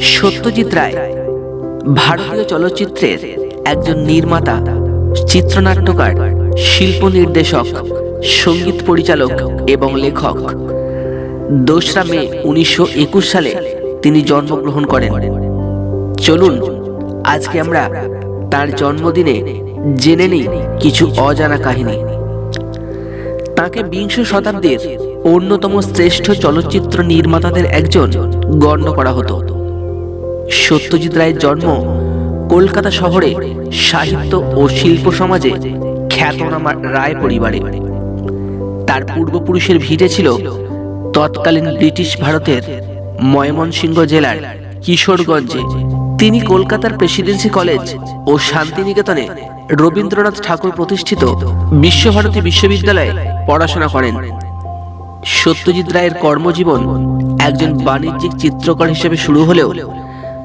সত্যজিৎ রায়, ভারতীয় চলচ্চিত্রের একজন নির্মাতা, চিত্রনাট্যকার, শিল্প নির্দেশক, সংগীত পরিচালক এবং লেখক। দোসরা মে উনিশশো একুশ সালে তিনি জন্মগ্রহণ করেন। চলুন, আজকে আমরা তার জন্মদিনে জেনে নিই কিছু অজানা কাহিনী। তাকে বিংশ শতাব্দীর অন্যতম শ্রেষ্ঠ চলচ্চিত্র নির্মাতাদের একজন গণ্য করা হতো। সত্যজিৎ রায়ের জন্ম কলকাতা শহরে সাহিত্য ও শিল্প সমাজে খ্যাতনামা রায় পরিবারে। তার পূর্বপুরুষের ভিটে ছিল তৎকালীন ব্রিটিশ ভারতের ময়মনসিংহ জেলার কিশোরগঞ্জে। তিনি কলকাতার প্রেসিডেন্সি কলেজ ও শান্তিনিকেতনে রবীন্দ্রনাথ ঠাকুর প্রতিষ্ঠিত বিশ্বভারতী বিশ্ববিদ্যালয়ে পড়াশোনা করেন। সত্যজিৎ রায়ের কর্মজীবন একজন বাণিজ্যিক চিত্রকর হিসেবে শুরু হলেও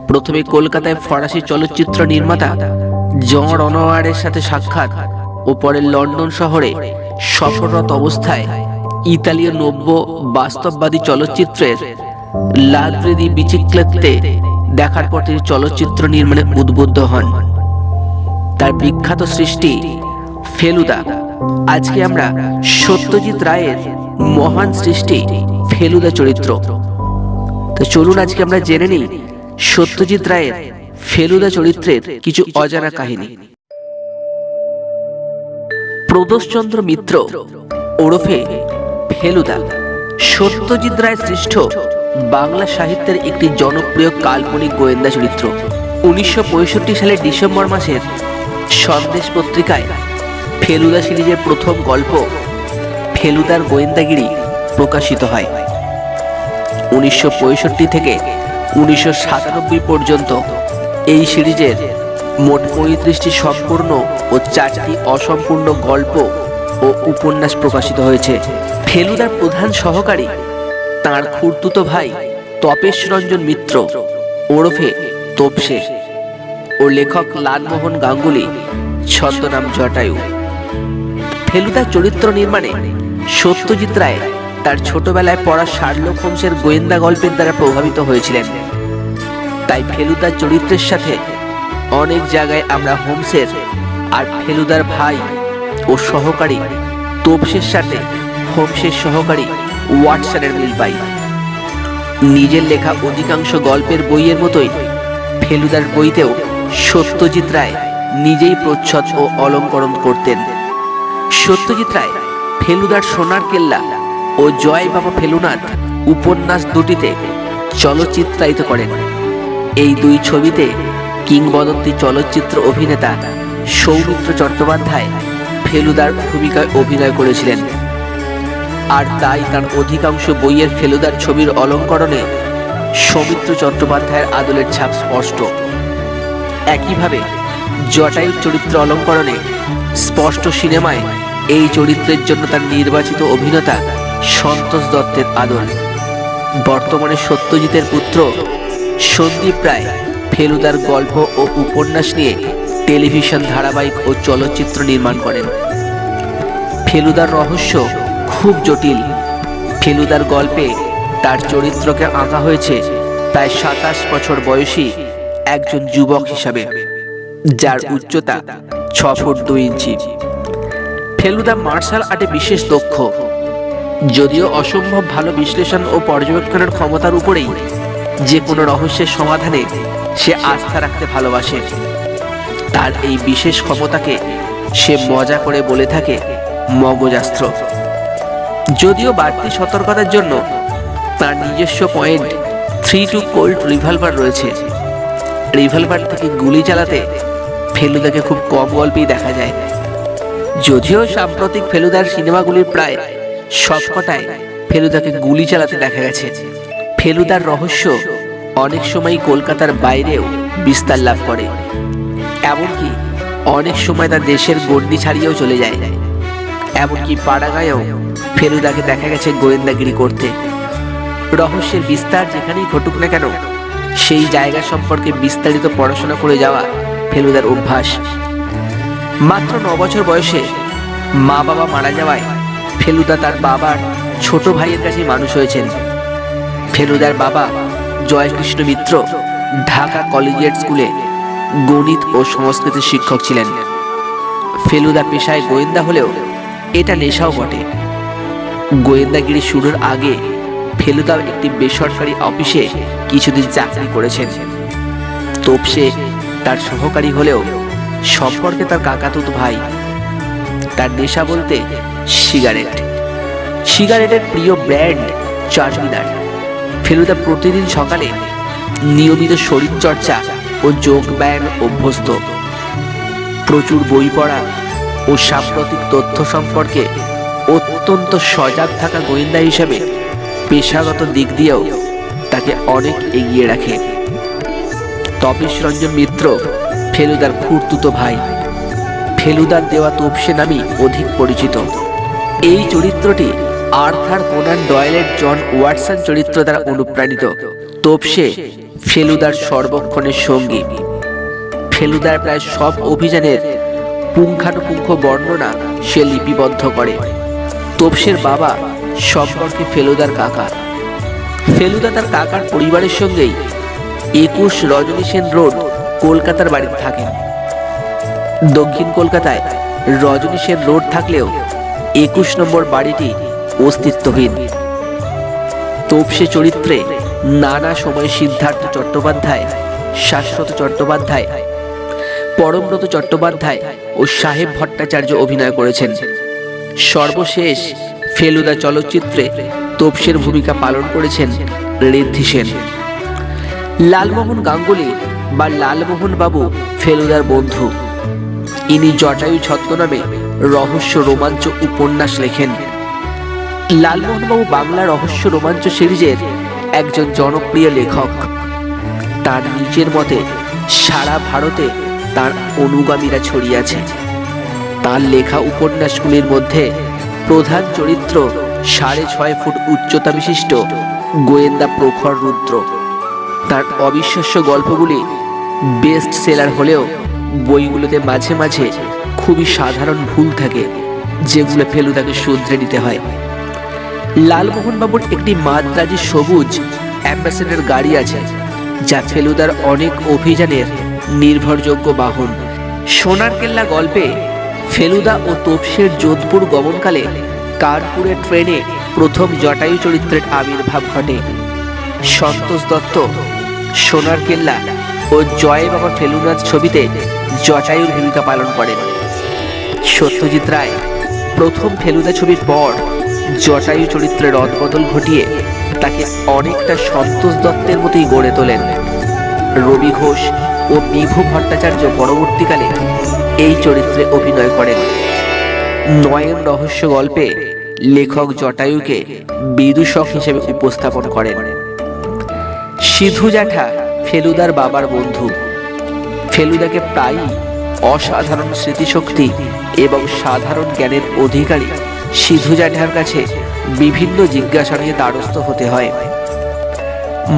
প্রথমে কলকাতায় ফরাসি চলচ্চিত্র নির্মাতা জন রনোয়ারের সাথে সাক্ষাৎ ও পরে লন্ডন শহরে সফররত অবস্থায় ইতালীয় নব্য বাস্তববাদী চলচ্চিত্রের লাদ্রেদি বিচিক্লেতে দেখার পর তিনি চলচ্চিত্র নির্মাণে উদ্বুদ্ধ হন। তার বিখ্যাত সৃষ্টি ফেলুদা। আজকে আমরা সত্যজিৎ রায়ের মহান সৃষ্টি ফেলুদা চরিত্র। তো চলুন আজকে আমরা জেনে নিই সত্যজিৎ রায়ের ফেলুদা চরিত্রের কিছু অজানা কাহিনী। প্রদোষচন্দ্র মিত্র ওরফে ফেলুদা। সত্যজিৎ রায় সৃষ্ট বাংলা সাহিত্যের একটি জনপ্রিয় কাল্পনিক গোয়েন্দা চরিত্র। উনিশশো সালের ডিসেম্বর মাসের সন্দেশ পত্রিকায় ফেলুদা সিরিজের প্রথম গল্প ফেলুদার গোয়েন্দাগিরি প্রকাশিত হয়। উনিশশো পঁয়ষট্টি থেকে উনিশশো সাতানব্বই পর্যন্ত। এই সিরিজের মোট পঁয়ত্রিশটি সম্পূর্ণ ও চারটি অসম্পূর্ণ গল্প ও উপন্যাস প্রকাশিত হয়েছে। ফেলুদার প্রধান সহকারী তার খুর্তুতো ভাই তপেশ রঞ্জন মিত্র, ওরফে তোপসে ও লেখক লালমোহন গাঙ্গুলি ছদ্মনাম জটায়ু। ফেলুদার চরিত্র নির্মাণে সত্যজিৎ রায় তার ছোটবেলায় পড়া শার্লক হোমসের গোয়েন্দা গল্পের দ্বারা প্রভাবিত হয়েছিলেন। তাই ফেলুদার চরিত্রের সাথে অনেক জায়গায় আমরা হোমসের আর ফেলুদার ভাই ও সহকারী তোপসের সাথে হোমসের সহকারী ওয়াটসনের মিল পাই। নিজের লেখা অধিকাংশ গল্পের বইয়ের মতোই ফেলুদার বইতেও সত্যজিৎ রায় নিজেই প্রচ্ছদ ও অলঙ্করণ করতেন। সত্যজিৎ রায় ফেলুদার সোনার কেল্লা ও জয় বাবা ফেলুনাথ উপন্যাস দুটিতে চলচ্চিত্রায়িত করেন। এই দুই ছবিতে কিংবদন্তি চলচ্চিত্র অভিনেতা সৌমিত্র চট্টোপাধ্যায় ফেলুদার ভূমিকায় অভিনয় করেছিলেন। আর তাই তার অধিকাংশ বইয়ের ফেলুদার ছবির অলঙ্করণে সৌমিত্র চট্টোপাধ্যায়ের আদলের ছাপ স্পষ্ট। একইভাবে জটায়ুর চরিত্র অলঙ্করণে স্পষ্ট সিনেমায় এই চরিত্রের জন্য তার নির্বাচিত অভিনেতা সন্তোষ দত্তের আদল। বর্তমানে সত্যজিতের পুত্র সন্দীপ রায়, ফেলুদার গল্প ও উপন্যাস নিয়ে টেলিভিশন ধারাবাহিক ও চলচ্চিত্র নির্মাণ করেন। ফেলুদার রহস্য খুব জটিল। ফেলুদার গল্পে তার চরিত্রকে আঁকা হয়েছে প্রায় সাতাশ বছর বয়সী একজন যুবক হিসাবে, যার উচ্চতা ছ ফুট দুই ইঞ্চি। ফেলুদা মার্শাল আর্টে বিশেষ দক্ষ। যদিও অসম্ভব ভালো বিশ্লেষণ ও পর্যবেক্ষণের ক্ষমতার উপরেই যে কোনো রহস্যের সমাধানে সে আস্থা রাখতে ভালোবাসে। তার এই বিশেষ ক্ষমতাকে সে মজা করে বলে থাকে মগজাস্ত্র। যদিও বাড়তি সতর্কতার জন্য তার নিজস্ব point three two Colt revolver রয়েছে। রিভলভার থেকে গুলি চালাতে ফেলুদাকে খুব কম গল্পেই দেখা যায়। যদিও সাম্প্রতিক ফেলুদার সিনেমাগুলির প্রায় সবকটায় ফেলুদাকে গুলি চালাতে দেখা গেছে। ফেলুদার রহস্য অনেক সময় কলকাতার বাইরেও বিস্তার লাভ করে। এমনকি অনেক সময় তার দেশের গণ্ডি ছাড়িয়েও চলে যায়। এমনকি পাড়াগাঁয়েও ফেলুদাকে দেখা গেছে গোয়েন্দাগিরি করতে। রহস্যের বিস্তার যেখানেই ঘটুক না কেন, সেই জায়গা সম্পর্কে বিস্তারিত পড়াশোনা করে যাওয়া ফেলুদার অভ্যাস। মাত্র ন বছর বয়সে মা বাবা মারা যাওয়ায় ফেলুদা তার বাবার ছোট ভাইয়ের কাছে মানুষ হয়েছেন। ফেলুদার বাবা জয়কৃষ্ণ মিত্র ঢাকা কলেজিয়েট স্কুলে গণিত ও সংস্কৃতের শিক্ষক ছিলেন। ফেলুদা পেশায় গোয়েন্দা হলেও এটা নেশাও বটে। গোয়েন্দাগিরি শুরুর আগে ফেলুদা একটি বেসরকারি অফিসে কিছুদিন চাকরি করেছেন। তোপসে তার সহকারী হলেও সম্পর্কে তার কাকাতুত ভাই। তার নেশা বলতে সিগারেট। সিগারেটের প্রিয় ব্র্যান্ড চার্মিনার ফেলুদা প্রতিদিন সকালে নিয়মিত শরীরচর্চা ও যোগ ব্যায়াম অভ্যস্ত। প্রচুর বই পড়া ও সাম্প্রতিক তথ্য সম্পর্কে অত্যন্ত সজাগ থাকা গোয়েন্দা হিসেবে পেশাগত দিক দিয়েও তাকে অনেক এগিয়ে রাখে। তপেশ রঞ্জন মিত্র, ফেলুদার খুঁড়তুতো ভাই। ফেলুদার দেওয়া তোপসে নামই অধিক পরিচিত। এই চরিত্রটি আর্থার কোনান ডয়েলের জন ওয়াটসন চরিত্র দ্বারা অনুপ্রাণিত। তোপসে ফেলুদার সর্বক্ষণের সঙ্গী। ফেলুদার প্রায় সব অভিযানের পুঙ্খানুপুঙ্খ বর্ণনা সে লিপিবদ্ধ করে। তোপসের বাবা সম্পর্কে ফেলুদার কাকা। ফেলুদা তার কাকার পরিবারের সঙ্গেই একুশ রজনী সেন রোড, কলকাতার বাড়িতে থাকেন। দক্ষিণ কলকাতায় রজনী সেন রোড থাকলেও একুশ নম্বর বাড়িটি অস্তিত্বহীন। তোপসে চরিত্রে নানা সময় সিদ্ধার্থ চট্টোপাধ্যায়, শাশ্বত চট্টোপাধ্যায়, পরমব্রত চট্টোপাধ্যায় ও সাহেব ভট্টাচার্য অভিনয় করেছেন। সর্বশেষ ফেলুদা চলচ্চিত্রে তোপসের ভূমিকা পালন করেছেন ঋদ্ধি সেন। লালমোহন গাঙ্গুলি বা লালমোহন বাবু ফেলুদার বন্ধু। ইনি জটায়ু ছদ্মনামে রহস্য রোমাঞ্চ উপন্যাস লেখেন। লালমোহনবাবু বাংলা রহস্য রোমাঞ্চ সিরিজের একজন জনপ্রিয় লেখক। তার নিজের মতে, সারা ভারতে তার অনুগামীরা ছড়িয়ে আছে। তার লেখা উপন্যাসগুলির মধ্যে প্রধান চরিত্র সাড়ে ছয় ফুট উচ্চতা বিশিষ্ট গোয়েন্দা প্রখর রুদ্র। তার অবিশ্বাস্য গল্পগুলি বেস্ট সেলার হলেও বইগুলোতে মাঝে মাঝে খুবই সাধারণ ভুল থাকে, যেগুলো ফেলুদাকে শুধরে নিতে হয়। লালমোহন বাবুর একটি মাদ্রাজি সবুজ অ্যাম্বাসেডার গাড়ি আছে, যা ফেলুদার অনেক অভিযানের নির্ভরযোগ্য বাহন। সোনার কেল্লা গল্পে ফেলুদা ও তোপসের যোধপুর গমনকালে কানপুরের ট্রেনে প্রথম জটায়ু চরিত্রের আবির্ভাব ঘটে। সন্তোষ দত্ত, সোনার কেল্লা ও জয় বাবা ফেলুনাথ ছবিতে জটায়ুর ভূমিকা পালন করেন। সত্যজিৎ রায় প্রথম ফেলুদা ছবির পর জটায়ু চরিত্রে রদবদল ঘটিয়ে তাকে অনেকটা সন্তোষ দত্তের মতোই গড়ে তোলেন। রবি ঘোষ ও বিভু ভট্টাচার্য পরবর্তীকালে এই চরিত্রে অভিনয় করেন। নয়ন রহস্য গল্পে লেখক জটায়ুকে বিদূষক হিসেবে উপস্থাপন করেন। সিধু জ্যাঠা ফেলুদার বাবার বন্ধু। ফেলুদাকে প্রায়ই অসাধারণ স্মৃতিশক্তি এবং সাধারণ জ্ঞানের অধিকারী সিধু জ্যাঠার কাছে বিভিন্ন জিজ্ঞাসা নিয়ে দ্বারস্থ হতে হয়।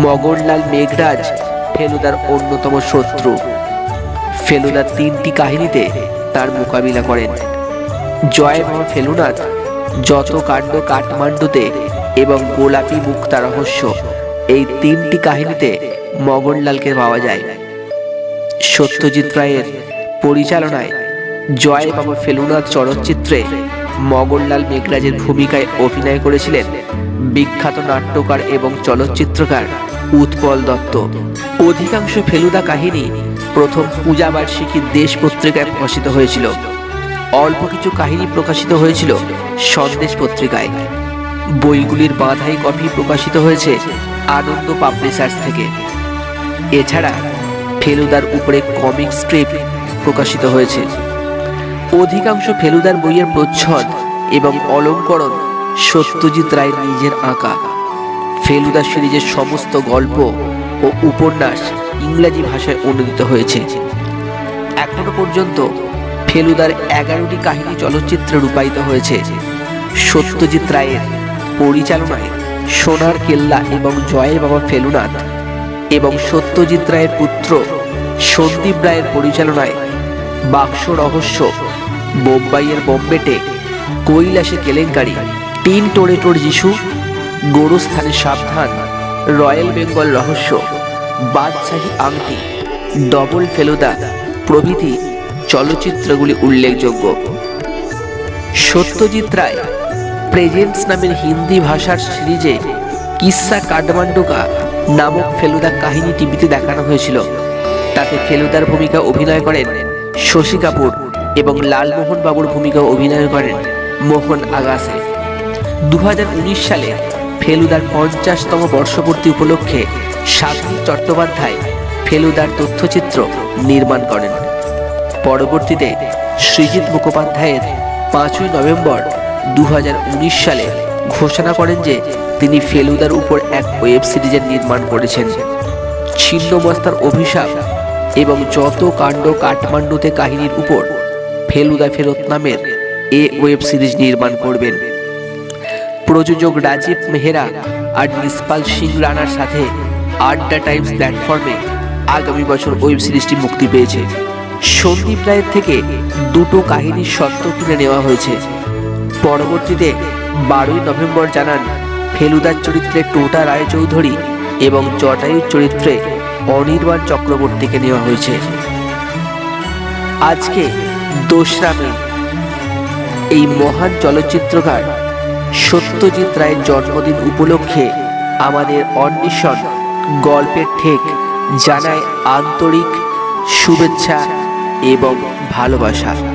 মগনলাল মেঘরাজ ফেলুদার অন্যতম শত্রু। ফেলুদা তিনটি কাহিনীতে তার মোকাবিলা করেন। জয় বাবা ফেলুনাথ যত কাণ্ড কাঠমান্ডুতে এবং গোলাপি মুক্তা রহস্য, এই তিনটি কাহিনীতে মগনলালকে পাওয়া যায়। সত্যজিৎ রায়ের পরিচালনায় জয় বাবা ফেলুনাথ চলচ্চিত্রে মগনলাল মেঘরাজের ভূমিকায় অভিনয় করেছিলেন বিখ্যাত নাট্যকার এবং চলচ্চিত্রকার উৎপল দত্ত। অধিকাংশ ফেলুদা কাহিনী প্রথম পূজাবার্ষিকী দেশ পত্রিকায় প্রকাশিত হয়েছিল। অল্প কিছু কাহিনী প্রকাশিত হয়েছিল সন্দেশ পত্রিকায়। বইগুলির বাধাই কপি প্রকাশিত হয়েছে আনন্দ পাবলিশার্স থেকে। এছাড়া ফেলুদার উপরে কমিক স্ট্রিপ প্রকাশিত হয়েছে। অধিকাংশ ফেলুদার বইয়ের প্রচ্ছদ এবং অলঙ্করণ সত্যজিৎ রায়ের নিজের আঁকা। ফেলুদা সিরিজের সমস্ত গল্প ও উপন্যাস ইংরাজি ভাষায় অনুদিত হয়েছে। এখনও পর্যন্ত ফেলুদার এগারোটি কাহিনী চলচ্চিত্রে রূপায়িত হয়েছে। সত্যজিৎ রায়ের পরিচালনায় সোনার কেল্লা এবং জয়ের বাবা ফেলুনাথ এবং সত্যজিৎ রায়ের পুত্র সন্দীপ রায়ের পরিচালনায় বাক্স রহস্য। বোম্বাইয়ের বোম্বেটে কৈলাসে কেলেঙ্কারি। তিন টোরে টোর যিশু, গোরস্থানে সাবধান, রয়্যাল বেঙ্গল রহস্য, বাদশাহী আংটি, ডবল ফেলুদা, প্রভৃতি চলচ্চিত্রগুলি উল্লেখযোগ্য। সত্যজিৎ রায় প্রেজেন্স নামের হিন্দি ভাষার সিরিজে কিসা কাঠমান্ডুকা নামক ফেলুদা কাহিনী টিভিতে দেখানো হয়েছিল। তাতে ফেলুদার ভূমিকা অভিনয় করেন শশী কাপুর এবং লালমোহন বাবুর ভূমিকা অভিনয় করেন মোহন আগাসে দু হাজার উনিশ সালে ফেলুদার পঞ্চাশতম বর্ষপূর্তি উপলক্ষে সাধনী চট্টোপাধ্যায় ফেলুদার তথ্যচিত্র নির্মাণ করেন। পরবর্তীতে সৃজিত মুখোপাধ্যায়ের পাঁচই নভেম্বর দু হাজার উনিশ সালে ঘোষণা করেন যে তিনি ফেলুদার উপর এক ওয়েব সিরিজের নির্মাণ করেছেন। ছিন্নমস্তার অভিশাপ এবং যত কাণ্ড কাঠমান্ডুতে কাহিনীর উপর ফেলুদা ফেরত নামের এ ওয়েব সিরিজ নির্মাণ করবেন। প্রযোজক রাজীব মেহরা আর নিসপাল সিং রানার সাথে আড্ডা টাইমস প্ল্যাটফর্মে আগামী বছর ওয়েব সিরিজটি মুক্তি পেয়েছে। সন্দীপ রায়ের থেকে দুটো কাহিনীর সত্য কিনে নেওয়া হয়েছে। পরবর্তীতে বারোই নভেম্বর জানান ফেলুদার চরিত্রে টোটা রায়চৌধুরী এবং জটায়ুর চরিত্রে অনির্বাণ চক্রবর্তীকে নেওয়া হয়েছে। আজকে দোসরা মে, এই মহান চলচ্চিত্রকার সত্যজিৎ রায়ের জন্মদিন উপলক্ষে আমাদের অন্বেষণ গল্পের ঠেক জানায় আন্তরিক শুভেচ্ছা এবং ভালোবাসা।